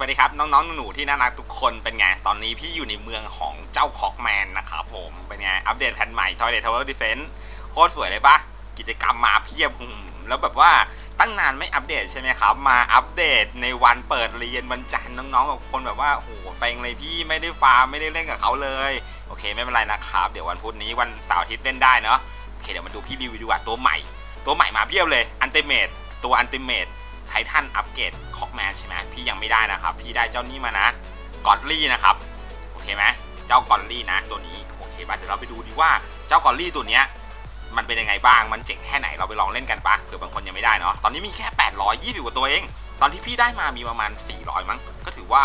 สวัสดีครับ น้องๆ หนูๆที่น่ารักทุกคนเป็นไง ตอนนี้พี่อยู่ในเมืองของเจ้าคอกแมนนะครับผม เป็นไง อัปเดตแพทใหม่ Toilet Tower Defense โคตรสวยเลยปะกิจกรรมมาเพียบหืมแล้วแบบว่าตั้งนานไม่อัปเดตใช่ไหมครับ มาอัปเดตในวันเปิดเรียนวันจันทร์น้องๆแบบคนแบบว่าโอ้โหเซ็งเลยพี่ไม่ได้ฟาร์มไม่ได้เล่นกับเขาเลย โอเคไม่เป็นไรนะครับ เดี๋ยววันพุธนี้วันเสาร์อาทิตย์เล่นได้เนาะโอเคเดี๋ยวมาดูพี่รีวิวดีกว่าตัวใหม่ ตัวใหม่มาเพียบเลยอันติเมตตัวอันติเมตไททันอัปเกรด คอกแมนใช่ไหมพี่ยังไม่ได้นะครับ พี่ได้เจ้านี้มานะกอดลี่นะครับโอเคไหมเจ้ากอดลี่นะตัวนี้โอเคป่ะเดี๋ยวเราไปดูดีว่าเจ้ากอดลี่ตัวเนี้ยมันเป็นยังไงบ้างมันเจ๋งแค่ไหนเราไปลองเล่นกันปะเผื่อบางคนยังไม่ได้เนาะตอนนี้มีแค่ 820กว่าตัวเอง ตอนที่พี่ได้มามีประมาณ 400 มั้งก็ถือว่า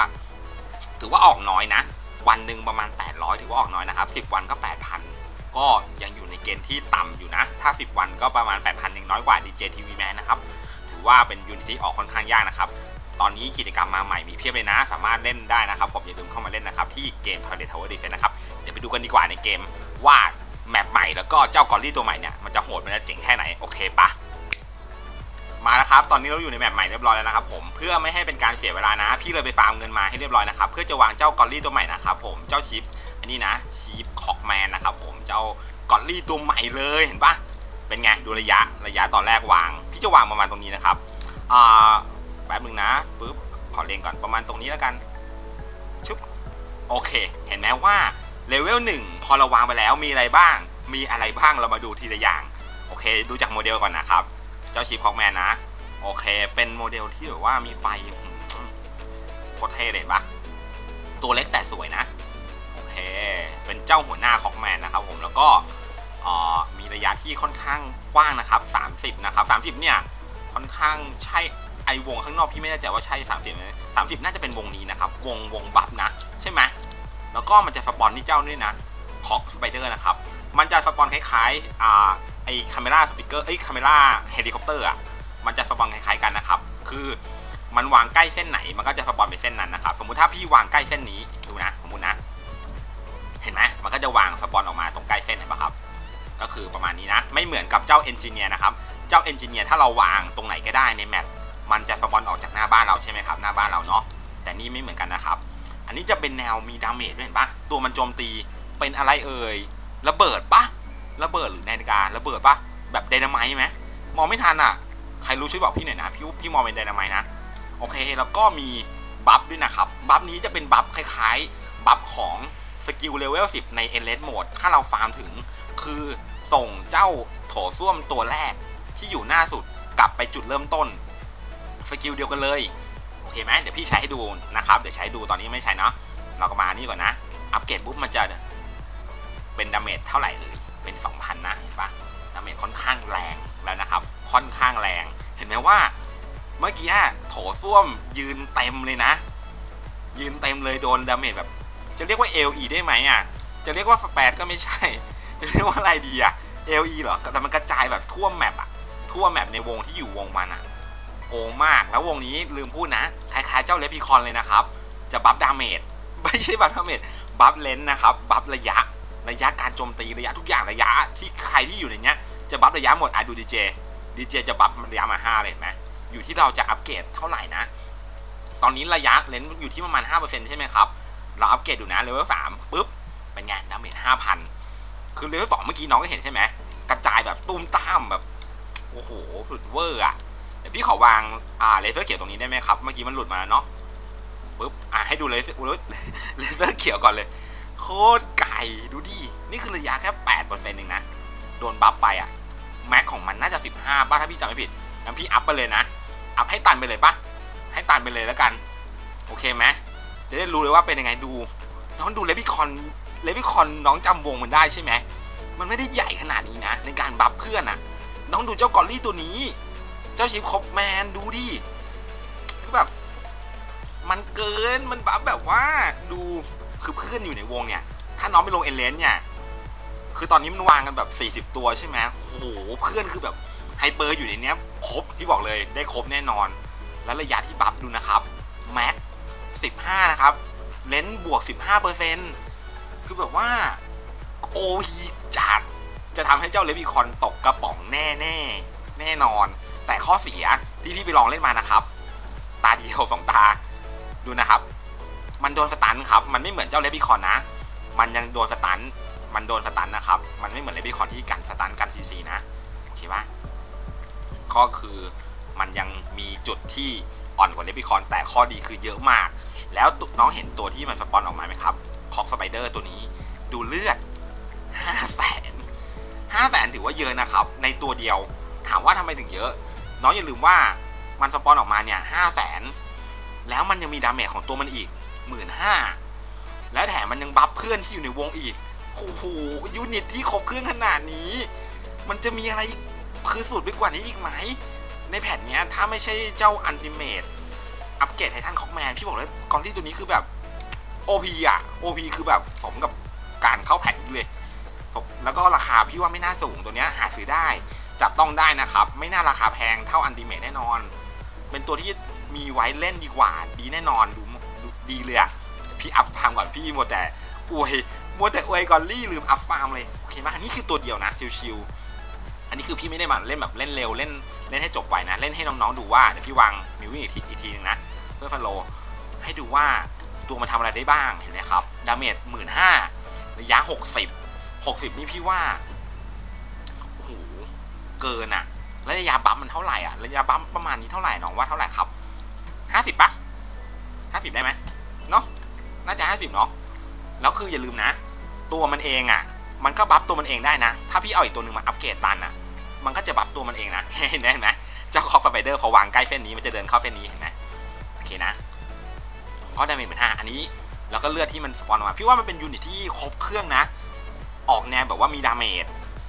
ถือว่าออกน้อยนะ วันหนึ่งประมาณ 800 ถือว่าออกน้อยนะครับ10 วันก็ 8,000 ก็ยังอยู่ในเกณฑ์ที่ต่ำอยู่นะ ถ้า 10 วันก็ประมาณ 8,000ยังน้อยกว่า DJ TV Man นะครับ ว่าเป็นยูนิตที่ออกค่อนข้างยากนะครับ ตอนนี้กิจกรรมมาใหม่มีเพียบเลยนะ สามารถเล่นได้นะครับ ผมอย่าลืมเข้ามาเล่นนะครับ ที่เกม Toilet Tower Defense นะครับ เดี๋ยวไปดูกันดีกว่าในเกมว่าแมปใหม่แล้วก็เจ้ากอลลี่ตัวใหม่เนี่ยมันจะโหดมันจะเจ๋งแค่ไหนโอเคปะมาแล้วครับตอนนี้เราอยู่ในแมปใหม่เรียบร้อยแล้วนะครับผมเพื่อไม่ให้เป็นการเสียเวลานะ พี่เลยไปฟาร์มเงินมาให้เรียบร้อยนะครับเพื่อจะวางเจ้ากอลลี่ตัวใหม่นะครับผมเจ้าชิปอันนี้นะชิปคอกแมนนะครับผมเจ้ากอลลี่ตัวใหม่เลยเห็นปะ เป็นไงดูระยะระยะตอนแรกวาง พี่จะวางประมาณตรงนี้นะครับอ่าแป๊บนึงนะปุ๊บขอเรียงก่อนประมาณตรงนี้แล้วกันชุบโอเค เห็นไหมว่าเลเวลหนึ่งพอเราวางไปแล้วมีอะไรบ้าง มีอะไรบ้างเรามาดูทีละอย่าง โอเค ดูจากโมเดลก่อนนะครับ เจ้าชิปคอกแมนนะ โอเค เป็นโมเดลที่แบบว่ามีไฟโคตรเท่เลยปะตัวเล็กแต่สวยนะ โอเค เป็นเจ้าหัวหน้าคอกแมนนะครับผมแล้วก็อ่อ ระยะที่ค่อนข้างกว้างนะครับ 30 นะครับ 30 เนี่ยค่อนข้างใช่ไอวงข้างนอกพี่ไม่แน่ใจว่าใช่ 30ไหม30น่าจะเป็นวงนี้นะครับ วงวงบัฟนะ ใช่ไหมแล้วก็มันจะสปอนที่เจ้านี่นะคอกสไปเดอร์นะครับ มันจะสปอนคล้ายๆอ่าไอคาเมล่าสปิเกอร์ไอยคาเมล่าเฮลิคอปเตอร์อะมันจะสปอนคล้ายๆกันนะครับ คือมันวางใกล้เส้นไหนมันก็จะสปอนไปเส้นนั้นนะครับ สมมุติถ้าพี่วางใกล้เส้นนี้ดูนะสมมตินะ เห็นไหมมันก็จะวางสปอนออกมาตรงใกล้เส้นเห็นปะครับ ก็คือประมาณนี้นะ ไม่เหมือนกับเจ้าเอนจิเนียร์นะครับ เจ้าเอนจิเนียร์ถ้าเราวางตรงไหนก็ได้ในแมปมันจะสปอนออกจากหน้าบ้านเราใช่ไหมครับ หน้าบ้านเราเนาะ แต่นี่ไม่เหมือนกันนะครับ อันนี้จะเป็นแนวมีดาเมจด้วยเห็นปะตัวมันโจมตีเป็นอะไรเอ่ย ระเบิดปะระเบิดหรือนาฬิการะเบิดปะแบบไดนาไมต์ไหมมองไม่ทันอะ ใครรู้ช่วยบอกพี่หน่อยนะ พี่พี่มองเป็นไดนาไมต์นะ โอเค แล้วก็มีบัฟด้วยนะครับ บัฟนี้จะเป็นบัฟคล้ายๆ บัฟของสกิลเลเวล10 ในเอเลสโหมดถ้าเราฟาร์มถึง คือ ส่งเจ้าโถส้วมตัวแรกที่อยู่หน้าสุดกลับไปจุดเริ่มต้นสกิลเดียวกันเลยโอเคไหมเดี๋ยวพี่ใช้ให้ดูนะครับเดี๋ยวใช้ดูตอนนี้ไม่ใช้เนาะเราก็มานี่ก่อนนะ อัปเกรดปุ๊บมันจะเป็นดาเมจเท่าไหร่เลยเป็น2,000นะเห็นปะดาเมจค่อนข้างแรงแล้วนะครับ ค่อนข้างแรง เห็นไหมว่าเมื่อกี้โถส้วมยืนเต็มเลยนะ ยืนเต็มเลยโดนดาเมจแบบ จะเรียกว่า LE ได้ไหมอะจะเรียกว่าสแปดก็ไม่ใช่ จะเรียกว่าอะไรดีอะ LE เหรอ แต่มันกระจายแบบทั่วแมปอะทั่วแมปในวงที่อยู่วงมันอะโกงมาก แล้ววงนี้ลืมพูดนะ คล้ายๆเจ้าเลปิคอนเลยนะครับ จะบัฟดาเมจ ไม่ใช่บัฟดาเมจ บัฟเลนนะครับ บัฟระยะ ระยะการโจมตีระยะทุกอย่างระยะที่ใครที่อยู่ในเนี้ย จะบัฟระยะหมดอะดูดีเจ ดีเจจะบัฟระยะมา 5 เลยเห็นไหมอยู่ที่เราจะอัปเกรดเท่าไหร่นะ ตอนนี้ระยะเลนอยู่ที่ประมาณ5%ใช่ไหมครับ เราอัปเกรดอยู่นะเลเวลสามปุ๊บ เป็นไงดาเมจห้าพัน คือเลเวลสองเมื่อกี้น้องก็เห็นใช่ไหมกระจายแบบตุ้มตามแบบโอ้โหสุดเวอร์อะเดี๋ยวพี่ขอวางอ่าเลเซอร์เขียวตรงนี้ได้ไหมครับ เมื่อกี้มันหลุดมาเนาะปุ๊บอะให้ดูเลเซอร์เลเซอร์เขียวก่อนเลย โคตรไก่ดูดินี่คือระยะแค่แปดเปอร์เซ็นต์เองนะโดนบัฟไปอะแม็กของมันน่าจะสิบห้าป่ะถ้าพี่จำไม่ผิดงั้นพี่อัพไปเลยนะอัพให้ตันไปเลยป่ะให้ตันไปเลยแล้วกัน โอเคไหมจะได้รู้เลยว่าเป็นยังไงดูน้องดูเลวิคอน เลวิคอนน้องจำวงมันได้ใช่ไหมมันไม่ได้ใหญ่ขนาดนี้นะ ในการบัฟเพื่อนอะน้องดูเจ้ากอลลี่ตัวนี้ เจ้าชิปคอปแมนดูดิคือแบบมันเกินมันบัฟแบบว่าดูคือเพื่อนอยู่ในวงเนี่ย ถ้าน้องไปลงเอเลนเนี่ยคือตอนนี้มันวางกันแบบ40 ตัวใช่ไหมโอ้โหเพื่อนคือแบบไฮเปอร์อยู่ในเนี้ยครบที่บอกเลยได้ครบแน่นอน และระยะที่บัฟดูนะครับแม็ก15 นะครับเลนส์บวก 15% คือแบบว่าโอฮีจัดจะทำให้เจ้าเลวิคอนตกกระป๋องแน่แน่แน่นอน แต่ข้อเสียที่พี่ไปลองเล่นมานะครับ ตาเดียวสองตาดูนะครับ มันโดนสตันครับ มันไม่เหมือนเจ้าเลบิคอนนะ มันยังโดนสตัน มันโดนสตันนะครับ มันไม่เหมือนเลบิคอนที่กันสตันกันซีซีนะโอเคปะก็คือมันยังมีจุดที่อ่อนกว่าเลบิคอน แต่ข้อดีคือเยอะมาก แล้วน้องเห็นตัวที่มันสปอนออกมาไหมครับ คอกสไปเดอร์ตัวนี้ ดูเลือดห้าแสนห้าแสนถือว่าเยอะนะครับ ในตัวเดียว ถามว่าทำไมถึงเยอะ น้องอย่าลืมว่ามันสปอนออกมาเนี่ยห้าแสนแล้วมันยังมีดาเมจของตัวมันอีกหมื่นห้าแล้วแถมมันยังบัฟเพื่อนที่อยู่ในวงอีกโอ้โหยูนิตที่ครบเครื่องขนาดนี้ มันจะมีอะไรคือสูตรไปกว่านี้อีกไหม ในแผ่นนี้ถ้าไม่ใช่เจ้าอันติเมตอัปเกรดไททันคอกแมนพี่บอกเลยกอรี่ตัวนี้คือแบบ OP อะ OP คือแบบสมกับการเข้าแผ่นเลย แล้วก็ราคาพี่ว่าไม่น่าสูงตัวเนี้ยหาซื้อได้ จับต้องได้นะครับ ไม่น่าราคาแพงเท่าอันติเมตแน่นอน เป็นตัวที่มีไว้เล่นดีกว่า ดีแน่นอนดูดีเลยอะพี่อัพฟาร์มก่อนพี่มัวแต่อวยมัวแต่อวยกอลลี่ลืมอัพฟาร์มเลยโอเคไหมอันนี้คือตัวเดียวนะชิวๆอันนี้คือพี่ไม่ได้มาเล่นแบบเล่นเร็วเล่นเล่นให้จบไวนะ เล่นให้น้องๆดูว่าเดี๋ยวพี่วางมิววิ่งอีกทีอีกทีนึงนะเพื่อฟอลโลให้ดูว่า ตัวมันทำอะไรได้บ้างเห็นไหมครับ ดาเมจหมื่นห้าระยะหกสิบหกสิบนี่พี่ว่าโอ้โหเกินอะแล้วระยะบัมมันเท่าไหร่อะระยะบัมประมาณนี้เท่าไหร่น้องว่าเท่าไหร่ครับห้าสิบปะห้าสิบได้ไหมเนาะน่าจะห้าสิบเนาะแล้วคืออย่าลืมนะ ตัวมันเองอะมันก็บัฟตัวมันเองได้นะ ถ้าพี่เอาอีกตัวหนึ่งมาอัปเกรดตันอะมันก็จะบัฟตัวมันเองนะเห็นไหมเห็นไหมเจ้าคอฟไบเดอร์พอวางใกล้เส้นนี้มันจะเดินเข้าเส้นนี้เห็นไหมโอเคนะ ก็ดาเมจเป็นห้าอันนี้ แล้วก็เลือดที่มันสปอนออกมา พี่ว่ามันเป็นยูนิตที่ครบเครื่องนะ ออกแนวแบบว่ามีดาเมจ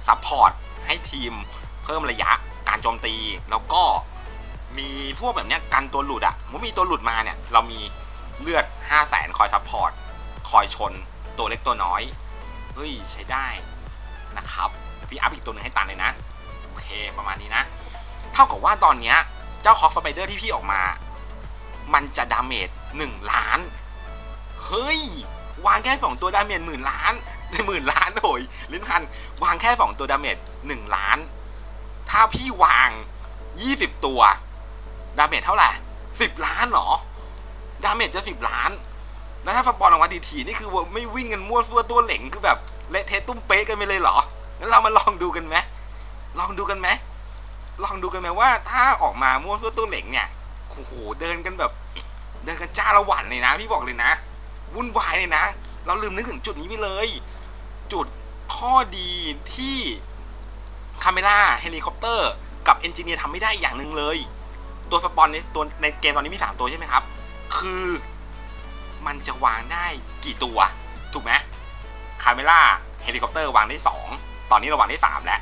ซัพพอร์ตให้ทีมเพิ่มระยะการโจมตี แล้วก็มีพวกแบบนี้กันตัวหลุดอะเมื่อมีตัวหลุดมาเนี่ย เรามีเลือด 5 0 0แสนคอยซัพพอร์ต คอยชน ตัวเล็กตัวน้อย เฮ้ย ใช้ได้นะครับ พี่อัพอีกตัวหนึงให้ตันเลยนะ โอเค ประมาณนี้นะ เท่ากับว่าตอนเนี้ยเจ้าคอกสไปเดอร์ที่พี่ออกมา มันจะดาเมจ 1 ล้าน เฮ้ย วางแค่ 2 ตัวดาเมจหมื่นล้านหมื่นล้านโอยลิ้นพัน วางแค่ 2 ตัวดาเมจ1ล้าน ถ้าพี่วาง 20 ตัว ดาเมจเท่าไหร่ 10 ล้านเหรอ ดาเมจจะ 10 ล้าน แล้วถ้าสปอนออกมาทีๆนี่คือไม่วิ่งกันมั่วซั่วตัวเหล็งคือแบบเละเทะตุ้มเป๊ะกันไปเลยเหรอ งั้นเรามาลองดูกันไหมลองดูกันไหมลองดูกันไหมว่าถ้าออกมามั่วซั่วตัวเหล็งเนี่ยโอ้โหเดินกันแบบ เดินกันจ้าละหวันเลยนะพี่บอกเลยนะ วุ่นวายเลยนะ เราลืมนึกถึงจุดนี้ไปเลย จุดข้อดีที่คาเมล่าเฮลิคอปเตอร์กับเอนจิเนียร์ทำไม่ได้อย่างหนึ่งเลย ตัวสปอนในตัวในเกมตอนนี้มี 3 ตัวใช่ไหมครับ คือมันจะวางได้กี่ตัว ถูกไหมคาเมล่าเฮลิคอปเตอร์วางได้ 2 ตอนนี้เราวางได้ 3 แล้ว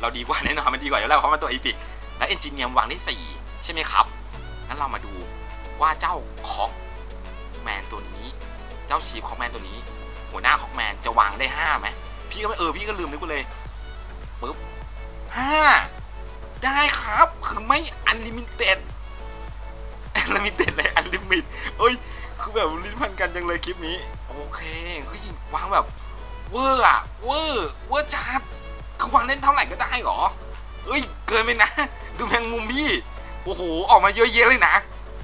เราดีกว่าแน่นอนมันดีกว่าอยู่แล้วเพราะมันตัวอีพิกแล้วเอนจิเนียร์วางได้ 4 ใช่ไหมครับ งั้นเรามาดู ว่าเจ้าคอกแมนตัวนี้ เจ้าชีฟคอกแมนตัวนี้ หัวหน้าคอกแมนจะวางได้ห้าไหมพี่ก็ไม่เออพี่ก็ลืมนึกไปเลยปึ๊บห้าได้ครับคือไม่อันลิมิเต็ดอันลิมิเต็ดเลยอันลิมิตเอ้ยคือแบบลิ้นพันกันจังเลยคลิปนี้ โอเคเฮ้ยวางแบบเวอร์อะเวอร์เวอร์จัดคือวางเล่นเท่าไหร่ก็ได้เหรอเฮ้ยเกินไปนะ ดูแมงมุมพี่โอ้โหออกมาเยอะแยะเลยนะ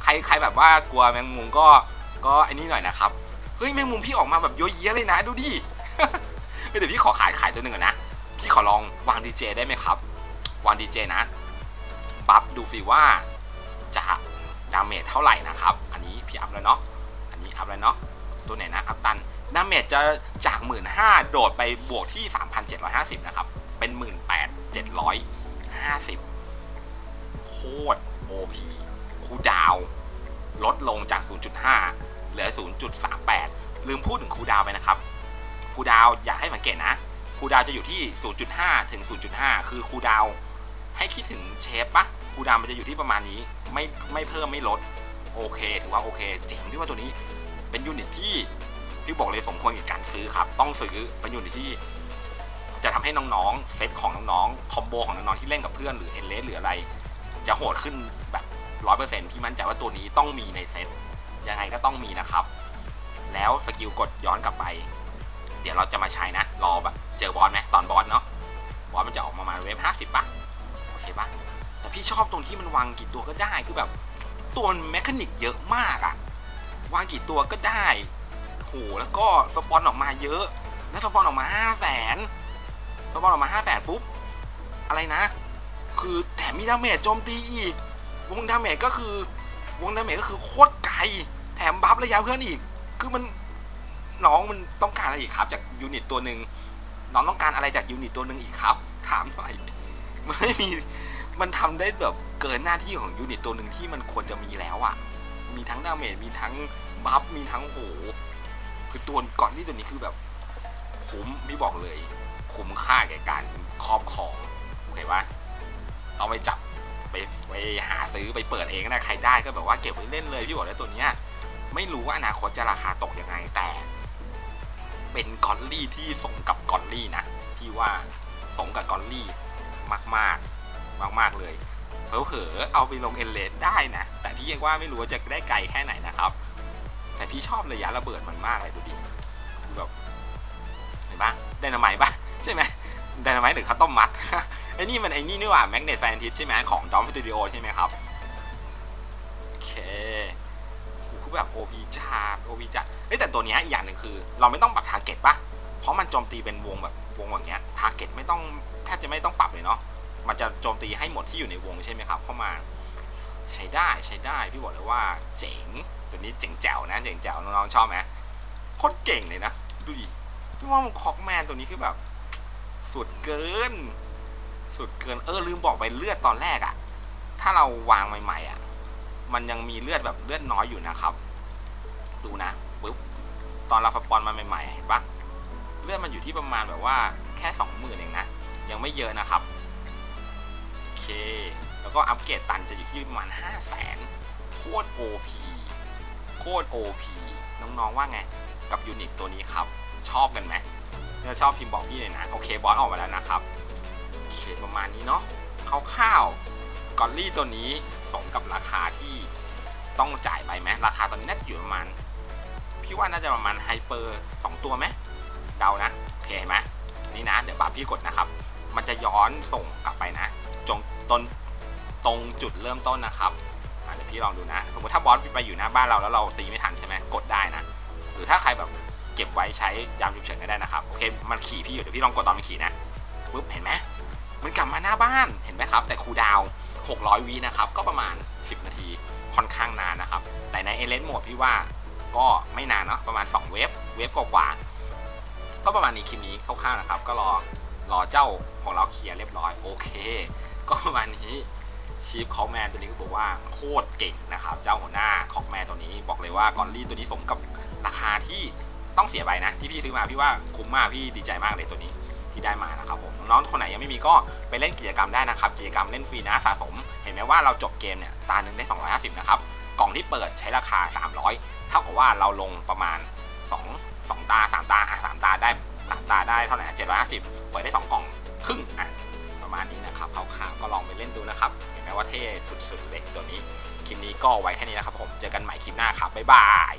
รใครแบบว่ากลัวแมงมุมก็ก็อ้นี่หน่อยนะครับเฮ้ยแมงมุมพี่ออกมาแบบเยอะแยะเลยนะดูดิเฮ้ยเดี๋ยวพี่ขอขายขายตัวหนึ่งก่อนนะพี่ขอลองวางดีเจได้ไหมครับ วางดีเจนะบัฟดูฟีว่าจะดาเมจเท่าไหร่นะครับ อันนี้พี่อัพแล้วเนาะอันนี้อัพแล้วเนาะตัวไหนนะอัพตันดาเมจจะจาก1 5ื่นโดดไปบวกที่ 3,750 นะครับ เป็น18,750โคตร OP คูดาว ลดลงจาก 0.5 เหลือ 0.38 ลืมพูดถึงคูดาวไปนะครับคูดาวอยากให้สังเกตนะคูดาวจะอยู่ที่ 0.5 ถึง 0.5 คือคูดาวให้คิดถึงเชฟปะคูดาวมันจะอยู่ที่ประมาณนี้ไม่ไม่เพิ่มไม่ลดโอเคถือว่าโอเคเจ๋งพี่ว่าตัวนี้เป็นยูนิตที่พี่บอกเลยสมควรกับการซื้อครับ ต้องซื้อเป็นยูนิตที่ จะทำให้น้องๆเซตของน้องๆคอมโบของน้องๆที่เล่นกับเพื่อนหรือเอเลสหรืออะไร จะโหดขึ้นแบบ ร้อยเปอร์เซ็นต์พี่มั่นใจว่าตัวนี้ต้องมีในเซตยังไงก็ต้องมีนะครับ แล้วสกิลกดย้อนกลับไป เดี๋ยวเราจะมาใช้นะ รอแบบเจอบอสไหมตอนบอสเนาะบอสมันจะออกมามาเวฟห้าสิบป่ะโอเคป่ะแต่พี่ชอบตรงที่มันวางกี่ตัวก็ได้คือแบบตัวแมคานิกเยอะมากอะวางกี่ตัวก็ได้โหแล้วก็สปอนออกมาเยอะแล้วสปอนออกมาห้าแสนสปอนออกมาห้าแสนปุ๊บอะไรนะ คือแถมมีดาเมจโจมตีอีก วงดาเมจก็คือ วงดาเมจก็คือโคตรไกล แถมบัฟระยะเพื่อนอีก คือมันน้องมันต้องการอะไรอีกครับ จากยูนิตตัวหนึ่งน้องต้องการอะไรจากยูนิตตัวหนึ่งอีกครับ ถามหน่อยมันไม่มีมันทำได้แบบเกินหน้าที่ของยูนิตตัวหนึ่งที่มันควรจะมีแล้วอะ่ะ มีทั้งดาเมจมีทั้งบัฟมีทั้งโหคือตัวก่อนที่ตัวนี้คือแบบคุ้มพี่บอกเลย คุ้มค่าแก่การครอบครองโอเคปะเอาไปจับ ไปไปหาซื้อไปเปิดเองนะใครได้ก็แบบว่าเก็บไว้เล่นเลยพี่บอกเลยตัวเนี้ยไม่รู้ว่าอนาคตจะราคาตกยังไงแต่ เป็นกอลลี่ที่สมกับกอลลี่นะพี่ว่าสมกับกอลลี่มากมากมากมากๆเลยเผลอๆเอาไปลงเอเลนได้นะแต่พี่ยังว่าไม่รู้ว่าจะได้ไกลแค่ไหนนะครับ แต่พี่ชอบระยะระเบิดมันมากเลยดูดิคือแบบเห็นปะได้นาไมต์ปะใช่ไหม ดนาไมต์หรือข้าวต้มมัดไอ้นี่มันไอ้นี่นี่หว่าแมกเนตแฟนทิสใช่ไหมของดอมสตูดิโอใช่ไหมครับโอเคคือแบบ OP จัด OP จัดเอ้แต่ตัวเนี้ยอีกอย่างหนึ่งคือ เราไม่ต้องปรับทาร์เก็ตปะเพราะมันโจมตีเป็นวงแบบวงอย่างเงี้ยทาร์เก็ตไม่ต้องแทบจะไม่ต้องปรับเลยเนาะมันจะโจมตีให้หมดที่อยู่ในวงใช่ไหมครับ เข้ามา ใช้ได้ใช้ได้พี่บอกเลยว่าเจ๋งตัวนี้เจ๋งแจ๋วนะเจ๋งแจ๋วน้องๆชอบไหมโคตรเก่งเลยนะดูดิพี่ว่ามันคอกแมนตัวนี้คือแบบ สุดเกิน สุดเกิน เออลืมบอกไปเลือดตอนแรกอะถ้าเราวางใหม่ๆอะมันยังมีเลือดแบบเลือดน้อยอยู่นะครับ ดูนะปุ๊บตอนเราสปอนมาใหม่ๆเห็นปะเลือดมันอยู่ที่ประมาณแบบว่าแค่สองหมื่นเองนะยังไม่เยอะนะครับโอเค แล้วก็อัปเกรดตันจะอยู่ที่ประมาณ5 0 0แสนโคตร OP โคตร OP น้องๆว่าไง กับยูนิตตัวนี้ครับ ชอบกันไหม ถ้าชอบพิมพ์บอกพี่เลยนะ โอเคบอสออกมาแล้วนะครับโอเคประมาณนี้เนาะคร่าวๆกอลลี่ตัวนี้สมกับราคาที่ต้องจ่ายไปไหมราคาตอนนี้น่าจะอยู่ประมาณ พี่ว่าน่าจะประมาณไฮเปอร์สองตัวไหมเดานะโอเคเห็นไหมนี่นะ เดี๋ยวบาพี่กดนะครับ มันจะย้อนส่งกลับไปนะจงต้นตรงจุดเริ่มต้นนะครับเดี๋ยวพี่ลองดูนะสมมติถ้าบอสไปอยู่หน้าบ้านเราแล้วเราตีไม่ทันใช่ไหมกดได้นะ หรือถ้าใครแบบ เก็บไว้ใช้ยามฉุกเฉินก็ได้นะครับโอเคมันขี่พี่อยู่เดี๋ยวพี่ลองกดตอนมันขี่นะปุ๊บเห็นไหมมันกลับมาหน้าบ้านเห็นไหมครับ แต่คูดาว600วินะครับก็ประมาณ 10 นาทีค่อนข้างนานนะครับ แต่ในเอเลนโหมดพี่ว่าก็ไม่นานเนาะประมาณ 2 เวฟเวฟกว่าๆก็ประมาณนี้คลิปนี้คร่าวๆนะครับ ก็รอรอเจ้าของเราเคลียร์เรียบร้อยโอเค ก็ประมาณนี้ชีฟคอกแมนตัวนี้ก็บอกว่าโคตรเก่งนะครับ เจ้าหัวหน้าคอกแมนตัวนี้บอกเลยว่ากอลลี่ตัวนี้สมกับราคาที่ ต้องเสียไปนะ ที่พี่ซื้อมาพี่ว่าคุ้มมากพี่ดีใจมากเลยตัวนี้ที่ได้มานะครับผมน้องๆคนไหนยังไม่มีก็ไปเล่นกิจกรรมได้นะครับกิจกรรมเล่นฟรีนะสะสม เห็นไหมว่าเราจบเกมเนี่ยตาหนึ่งได้ 250 นะครับกล่องที่เปิดใช้ราคา 300 เท่ากับว่าเราลงประมาณ 2 2 ตา 3 ตาอะ3ตาได้3ตาได้เท่าไหร่750เปิดได้ 2 กล่องครึ่งอะประมาณนี้นะครับคร่าวๆก็ลองไปเล่นดูนะครับ เห็นไหมว่าเท่สุดๆเลยตัวนี้คลิปนี้ก็ไว้แค่นี้นะครับผมเจอกันใหม่คลิปหน้าครับบ๊ายบาย